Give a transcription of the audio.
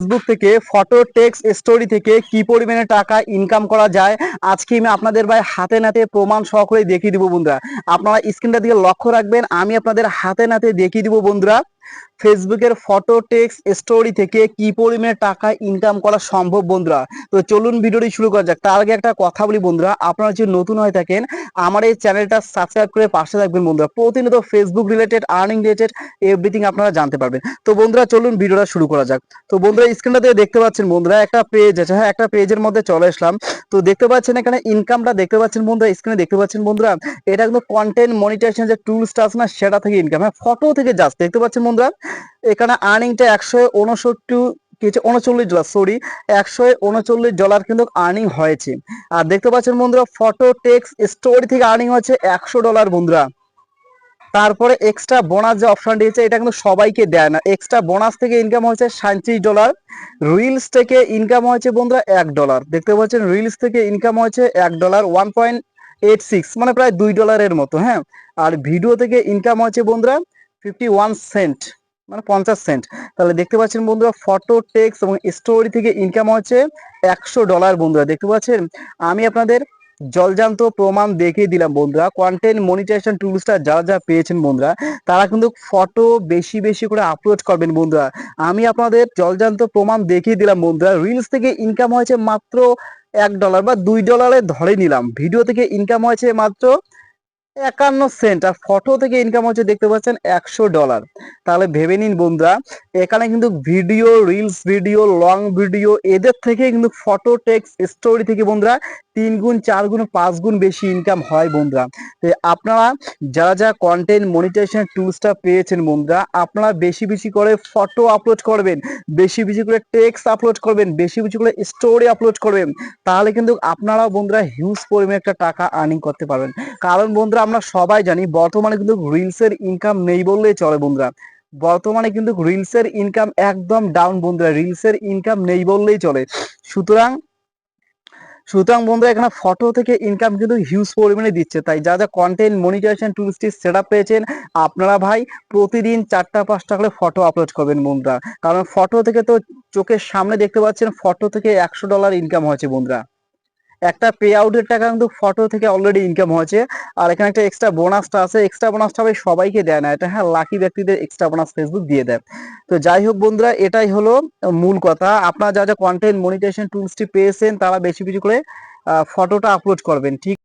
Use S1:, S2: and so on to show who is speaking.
S1: Facebook থেকে photo text story থেকে কি পরিমাণে টাকা ইনকাম করা যায়, আজকে আমি আপনাদের ভাই হাতে নাতে প্রমাণ সহকারে দেখিয়ে দিব বন্ধুরা। আপনারা স্ক্রিনটা দিকে লক্ষ্য রাখবেন, আমি আপনাদের হাতে নাতে দেখিয়ে দিব বন্ধুরা। ফেসবুকের ফটো টেক্সট স্টোরি থেকে কি পরিমাণে টাকা ইনকাম করা সম্ভব বন্ধুরা? তো চলুন ভিডিওটি শুরু করা যাক। তার আগে একটা কথা বলি বন্ধুরা, আপনারা যদি নতুন হয়ে থাকেন, আমার এই চ্যানেলটা সাবস্ক্রাইব করে পাশে থাকবেন বন্ধুরা। প্রতিনিয়ত Facebook related earning related everything আপনারা জানতে পারবেন। তো বন্ধুরা, চলুন ভিডিওটা শুরু করা যাক। তো বন্ধুরা স্ক্রিনটা দিয়ে দেখতে পাচ্ছেন বন্ধুরা, একটা পেজ আছে হ্যাঁ একটা পেজের মধ্যে চলে আসলাম। তো দেখতে পাচ্ছেন এখানে ইনকামটা দেখতে পাচ্ছেন বন্ধুরা স্ক্রিনে দেখতে পাচ্ছেন বন্ধুরা, এটা কিন্তু কন্টেন্ট মনিটাইজেশন যে টুলসটা আছে না, সেটা থেকে ইনকাম হ্যাঁ ফটো থেকে জাস্ট দেখতে পাচ্ছেন এখানে আর্নিংটা একশো উনসত্তর কিছু উনচল্লিশ ডলার সরি একশো উনচল্লিশ ডলার কিন্তু আর্নিং হয়েছে। আর দেখতে পাচ্ছেন বন্ধুরা ফটো টেক্স স্টোরি থেকে আর্নিং হয়েছে একশো ডলার বন্ধুরা। তারপরে এক্সট্রা বোনাস যে অপশন দিয়েছে, এটা কিন্তু সবাইকে দেয় না। এক্সট্রা বোনাস থেকে ইনকাম হয়েছে সাঁত্রিশ ডলার রিলস থেকে ইনকাম হয়েছে বন্ধুরা এক ডলার দেখতে পাচ্ছেন রিলস থেকে ইনকাম হয়েছে এক dollar one point eight six মানে প্রায় দুই ডলারের মতো হ্যাঁ? আর ভিডিও থেকে ইনকাম হয়েছে বন্ধুরা ফিফটি ওয়ান সেন্ট মানে পঞ্চাশ সেন্ট তাহলে দেখতে পাচ্ছেন বন্ধুরা ফটো টেক্স এবং স্টোরি থেকে ইনকাম হচ্ছে একশো ডলার বন্ধুরা, দেখতে পাচ্ছেন? আমি আপনাদের জলজান্ত প্রমাণ দেখিয়ে দিলাম বন্ধুরা কন্টেন্ট মনিটাইজেশন টুলসটা যারা যারা পেয়েছেন বন্ধুরা, তারা কিন্তু ফটো বেশি বেশি করে আপলোড করবেন বন্ধুরা। আমি আপনাদের জলজান্ত প্রমাণ দেখিয়ে দিলাম বন্ধুরা রিলস থেকে ইনকাম হয়েছে মাত্র এক ডলার বা দুই ডলারে ধরে নিলাম। ভিডিও থেকে ইনকাম হয়েছে মাত্র একান্ন সেন্ট। আর ফটো থেকে ইনকাম হচ্ছে দেখতে পাচ্ছেন একশো ডলার তাহলে ভেবে নিন বন্ধুরা, এখানে কিন্তু video reels video long video এদের থেকে কিন্তু ফটো টেক্স স্টোরি থেকে বন্ধুরা তিন গুণ, চার গুণ, পাঁচ গুণ বেশি ইনকাম হয় বন্ধুরা। তো আপনারা যারা যারা কন্টেন্ট মনিটাইজেশন টুলসটা পেয়েছেন বন্ধুরা, আপনারা বেশি বেশি করে ফটো আপলোড করবেন, বেশি বেশি করে টেক্স আপলোড করবেন, বেশি বেশি করে স্টোরি আপলোড করবেন, তাহলে কিন্তু আপনারা বন্ধুরা হিউজ পরিমাণে একটা টাকা আর্নিং করতে পারবেন। কারণ বন্ধুরা আমরা সবাই জানি বর্তমানে কিন্তু রিলসের ইনকাম নেই বললেই চলে বন্ধুরা। বর্তমানে কিন্তু রিলসের ইনকাম একদম ডাউন বন্ধুরা রিলসের ইনকাম নেই বললেই চলে। সুতরাং সুতরাং বন্ধুরা এখানে ফটো থেকে ইনকাম কিন্তু হিউজ পরিমাণে দিচ্ছে। তাই যা যা কন্টেন্ট মনিটাইজেশন টুলসটি সেট আপ পেয়েছেন, আপনারা ভাই প্রতিদিন চারটা পাঁচটা করে ফটো আপলোড করবেন বন্ধুরা। কারণ ফটো থেকে তো চোখের সামনে দেখতে পাচ্ছেন ফটো থেকে একশো ডলার ইনকাম হয়েছে বন্ধুরা। একটা পে আউটের টাকা কিন্তু ফটো থেকে অলরেডি ইনকাম হয়েছে। আর এখানে একটা এক্সট্রা বোনাসটা আছে। এক্সট্রা বোনাসটা ভাই সবাইকে দেয় না। এটা হ্যাঁ লাকি ব্যক্তিদের এক্সট্রা বোনাস ফেসবুক দিয়ে দেয়। তো যাই হোক বন্ধুরা, এটাই হলো মূল কথা। আপনারা যা যা কন্টেন্ট মনিটাইজেশন টুলসটি পেয়েছেন, তারা বেশি বেশি করে ফটোটা আপলোড করবেন। ঠিক